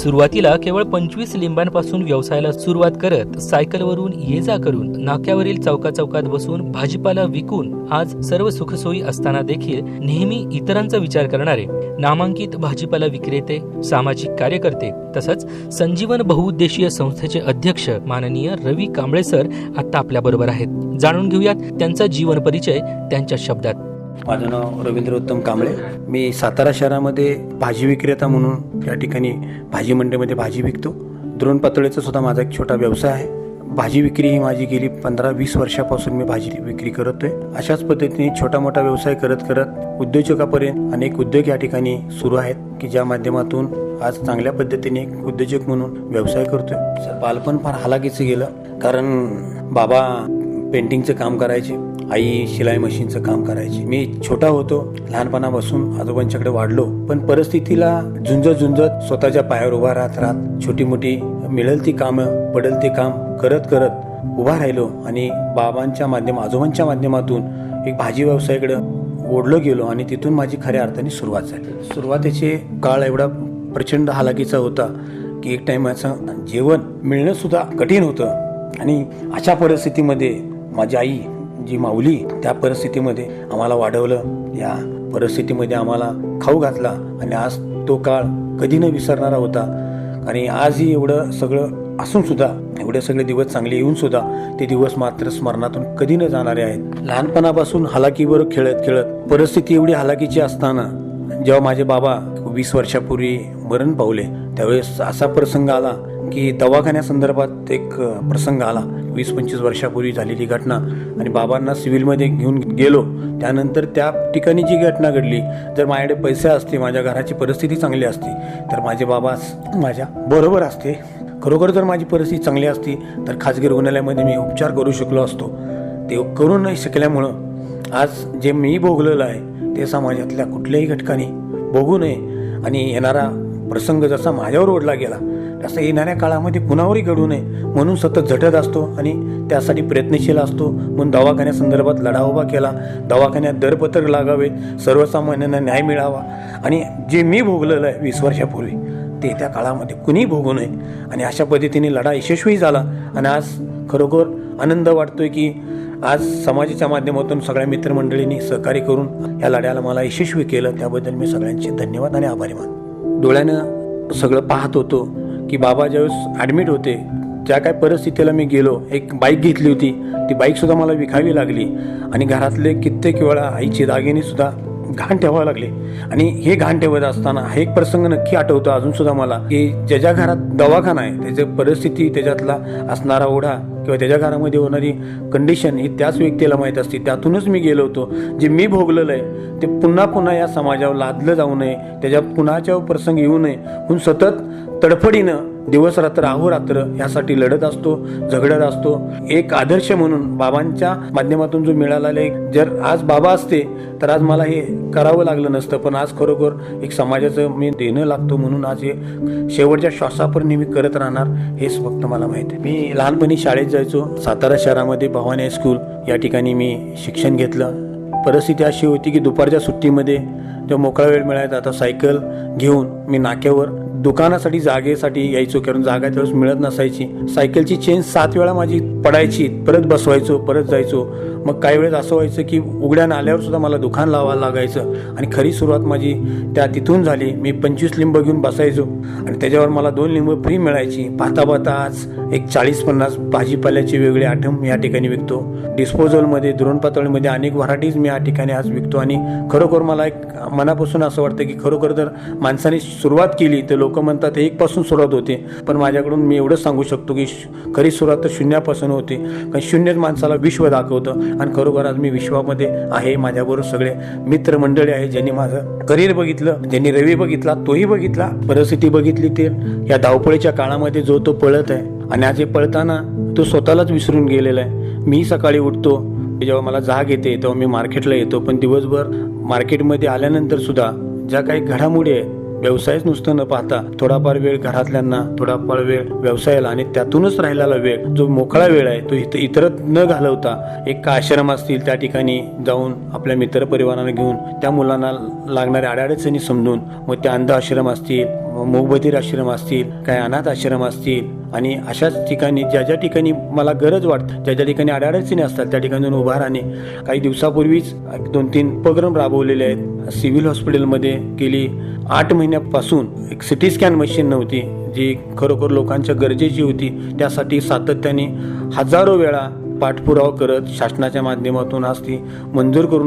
सुरुवातीला केवळ पंचवीस लिंबांपासून व्यवसायाला सुरुवात करत सायकलवरून ये जा करून नाक्यावरील चौका चौकात बसून भाजीपाला विकून आज सर्व सुखसोयी असताना देखील नेहमी इतरांचा विचार करणारे नामांकित भाजीपाला विक्रेते सामाजिक कार्यकर्ते तसंच संजीवन बहुउद्देशीय संस्थेचे अध्यक्ष माननीय रवी कांबळे सर आता आपल्या बरोबर आहेत. जाणून घेऊयात त्यांचा जीवन परिचय त्यांच्या शब्दात. माझं नाव रवींद्र उत्तम कांबळे. मी सातारा शहरामध्ये भाजी विक्रेता म्हणून या ठिकाणी भाजी मंडईमध्ये भाजी विकतो. द्रोण पातळीचा सुद्धा माझा एक छोटा व्यवसाय आहे. भाजी विक्री ही माझी गेली पंधरा वीस वर्षापासून मी भाजी विक्री करतोय. अशाच पद्धतीने छोटा मोठा व्यवसाय करत करत उद्योजकापर्यंत अनेक उद्योग या ठिकाणी सुरू आहेत की ज्या माध्यमातून आज चांगल्या पद्धतीने उद्योजक म्हणून व्यवसाय करतोय. बालपण फार हालाकीचं गेलं. कारण बाबा पेंटिंगचं काम करायचे. आई शिलाई मशीनचं काम करायची. मी छोटा होतो लहानपणापासून आजोबांच्याकडे वाढलो पण परिस्थितीला झुंजत झुंजत स्वतःच्या पायावर उभा राहत राहत छोटी मोठी मिळेल ती कामं पडेल ते काम करत करत उभा राहिलो आणि बाबांच्या माध्यम आजोबांच्या माध्यमातून एक भाजी व्यवसायाकडे ओढलो गेलो आणि तिथून माझी खऱ्या अर्थाने सुरुवात झाली. सुरुवातीचे काळ एवढा प्रचंड हालाकीचा होता की एक टाइमाचं जेवण मिळणं सुद्धा कठीण होतं आणि अशा परिस्थितीमध्ये माझी आई जी माऊली त्या परिस्थितीमध्ये आम्हाला वाढवलं या परिस्थितीमध्ये आम्हाला खाऊ घातला आणि आज तो काळ कधी न विसरणारा होता. आणि आजही एवढं सगळं असून सुद्धा एवढे सगळे दिवस चांगले येऊन सुद्धा ते दिवस मात्र स्मरणातून कधी न जाणारे आहेत. लहानपणापासून हलाखीवर खेळत खेळत परिस्थिती एवढी हलाखीची असताना जेव्हा माझे बाबा वीस वर्षापूर्वी मरण पावले त्यावेळेस असा प्रसंग आला की दवाखान्यासंदर्भात एक प्रसंग आला. वीस पंचवीस वर्षापूर्वी झालेली घटना आणि बाबांना सिव्हिलमध्ये घेऊन गेलो. त्यानंतर त्या ठिकाणी जी घटना घडली जर माझ्याकडे पैसे असते माझ्या घराची परिस्थिती चांगली असती तर माझे बाबा माझ्या बरोबर असते. खरोखर जर माझी परिस्थिती चांगली असती तर खाजगी रुग्णालयामध्ये मी उपचार करू शकलो असतो. ते करू नाही शकल्यामुळं आज जे मी भोगलेलं आहे ते समाजातल्या कुठल्याही घटकाने भोगू नये. आणि येणारा प्रसंग जसा माझ्यावर ओढला गेला तसं येणाऱ्या काळामध्ये कुणावरही घडू नये म्हणून सतत झटत असतो आणि त्यासाठी प्रयत्नशील असतो. म्हणून दवाखान्यासंदर्भात लढा उभा केला. दवाखान्यात दरपत्रक लागावे सर्वसामान्यांना न्याय मिळावा आणि जे मी भोगलेलं आहे वीस वर्षापूर्वी ते त्या काळामध्ये कुणीही भोगू नये. आणि अशा पद्धतीने लढा यशस्वी झाला आणि आज खरोखर आनंद वाटतोय की आज समाजाच्या माध्यमातून सगळ्या मित्रमंडळींनी सहकार्य करून या लढ्याला मला यशस्वी केलं. त्याबद्दल मी सगळ्यांचे धन्यवाद आणि आभारी मानतो. डोळ्यानं सगळं पाहत होतो की बाबा ज्यावेळेस ॲडमिट होते ज्या काय परिस्थितीला मी गेलो. एक बाईक घेतली होती. ती बाईकसुद्धा मला विकावी लागली. आणि घरातले कित्येक वेळा आईचे दागिनेसुद्धा घाण ठेवावं लागले. आणि हे घाण ठेवत असताना हा एक प्रसंग नक्की आठवतो अजून सुद्धा मला. की ज्याच्या घरात दवाखाना आहे त्याची परिस्थिती त्याच्यातला असणारा ओढा किंवा त्याच्या घरामध्ये होणारी कंडिशन ही त्याच व्यक्तीला माहीत असते. त्यातूनच मी गेलो होतो. जे मी भोगलेलं आहे ते पुन्हा पुन्हा या समाजावर लादलं जाऊ नये त्याच्या पुन्हाच्या प्रसंग येऊ नये म्हणून सतत तडफडीनं दिवस रात्र अहोरात्र यासाठी लढत असतो झगडत असतो. एक आदर्श म्हणून बाबांच्या माध्यमातून जो मिळालेला एक जर आज बाबा असते तर आज मला हे करावं लागलं नसतं पण आज खरोखर एक समाजाचं मी देणं लागतो म्हणून आज हे शेवटच्या श्वासापर्यंत मी करत राहणार हेच फक्त मला माहिती आहे. मी लहानपणी शाळेत जायचो सातारा शहरामध्ये भवानी हायस्कूल या ठिकाणी मी शिक्षण घेतलं. परिस्थिती अशी होती की दुपारच्या सुट्टीमध्ये तेव्हा मोकळा वेळ मिळायचा आता सायकल घेऊन मी नाक्यावर दुकानासाठी जागेसाठी यायचो कारण जागा त्यावेळेस मिळत नसायची. सायकलची चेन सात वेळा माझी पडायची. परत बसवायचो परत जायचो. मग काही वेळेस असं व्हायचं की उघड्यानं आल्यावर सुद्धा मला दुकान लावायला लागायचं. आणि खरी सुरुवात माझी त्या तिथून झाली. मी पंचवीस लिंब घेऊन बसायचो. आणि त्याच्यावर मला दोन लिंब फ्री मिळायची. पाहता पाहता आज एक चाळीस पन्नास भाजीपाल्याचे वेगळे आठम या ठिकाणी विकतो. डिस्पोजलमध्ये द्रोण पातळीमध्ये अनेक व्हरायटीज मी या ठिकाणी आज विकतो. आणि खरोखर मला एक मनापासून असं वाटतं की खरोखर जर माणसाने सुरुवात केली तर लोक म्हणतात एकपासून सुरुवात होते. पण माझ्याकडून मी एवढंच सांगू शकतो की श- खरी सुरुवात तर शून्यापासून होते. कारण शून्यच माणसाला विश्व दाखवतं. आणि खरोखर आज मी विश्वामध्ये आहे माझ्याबरोबर सगळे मित्रमंडळी आहे ज्यांनी माझं करिअर बघितलं ज्यांनी रवी बघितला तोही बघितला परिस्थिती बघितली ते. या धावपळीच्या काळामध्ये जो तो पळत आहे आणि आज हे पळताना तो स्वतःलाच विसरून गेलेला आहे. मी सकाळी उठतो जेव्हा मला जाग येते तेव्हा मी मार्केटला येतो पण दिवसभर मार्केटमध्ये आल्यानंतर सुद्धा ज्या काही घडामोडी आहेत व्यवसायच नुसतं न पाहता थोडाफार वेळ घरातल्यांना थोडाफार वेळ व्यवसायाला आणि त्यातूनच राहिलेला वेळ जो मोकळा वेळ आहे तो इथं इतरत न घालवता एक आश्रम असतील त्या ठिकाणी जाऊन आपल्या मित्रपरिवारांना घेऊन त्या मुलांना लागणाऱ्या अडचणी समजून मग त्या अंध आश्रम असतील मोगबधीर आश्रम असतील काय अनाथ आश्रम असतील आणि अशाच ठिकाणी ज्या ज्या ठिकाणी मला गरज वाटतं ज्या ज्या ठिकाणी अडाडचणी असतात त्या ठिकाणी जाऊन उभा राहणे. काही दिवसापूर्वीच दोन तीन उपक्रम राबवलेले आहेत. सिव्हिल हॉस्पिटलमध्ये गेली आठ महिन्यापासून एक सिटी स्कॅन मशीन नव्हती जी खरोखर लोकांच्या गरजेची होती. त्यासाठी सातत्याने हजारो वेळा पाठपुरावा करत शासनाच्या माध्यमातून आज ती मंजूर करून